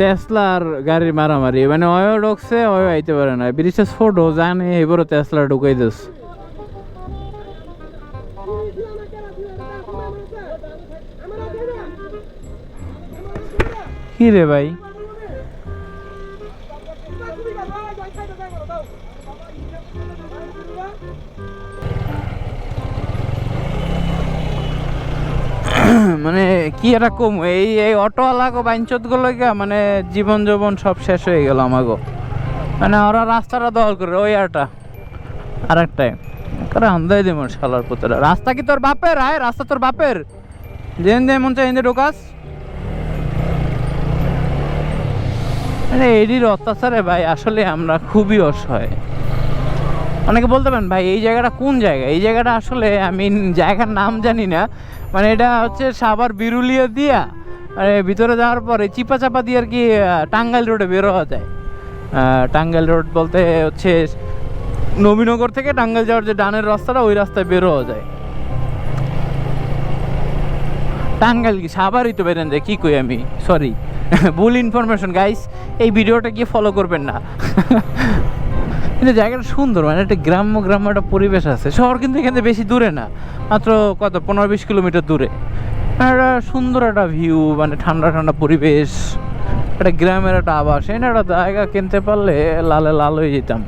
টেসলার গাড়ির মারামারি মানে অয়ও ঢুকছে অয়ও আইতে পারে না। ব্রিজটা ছোট জানে এবারও টেসলা ঢুকাই দিস কি রে ভাই? মানে কি একটা কম? এই এই অটোওয়ালাকে বাইঞ্চতগুলো মানে জীবন যৌবন সব শেষ হয়ে গেল আমাগো। মানে ওরা রাস্তাটা দখল করে, ওই আরটা। আর একটাই করে আন্দাই দিব শালার পুতরা রাস্তা কি তোর বাপের? আয়, রাস্তা তোর বাপের। যেন যে মন চাই ঢোকাস। মানে এডির অত্যাচারে ভাই, আসলে আমরা খুবই অসহায়। অনেকে বলতে পারেন, ভাই, এই জায়গাটা কোন জায়গা? এই জায়গাটা আসলে আমি জায়গার নাম জানি না। মানে এটা হচ্ছে সাভার বিরুলিয়া দিয়া মানে ভিতরে যাওয়ার পরে চিপা চাপা দিয়ে আর কি টাঙ্গাইল রোডে বের হওয়া যায়। টাঙ্গাইল রোড বলতে হচ্ছে নবীনগর থেকে টাঙ্গাইল যাওয়ার যে ডানের রাস্তাটা, ওই রাস্তায় বের হওয়া যায়। টাঙ্গাইল কি? সাভারই তো বেরেন যায় কী কই আমি? সরি ভুল ইনফরমেশন গাইস এই ভিডিওটা গিয়ে ফলো করবেন না। কিন্তু জায়গাটা সুন্দর মানে একটা গ্রাম্য গ্রাম্য একটা পরিবেশ আছে। শহর কিন্তু এখান বেশি দূরে না, মাত্র কত, পনেরো বিশ কিলোমিটার দূরে। মানে একটা সুন্দর একটা ভিউ মানে ঠান্ডা ঠান্ডা পরিবেশ, একটা গ্রামের একটা আবাস এটা একটা জায়গা কিনতে পারলে লালে লাল হয়ে যেতাম।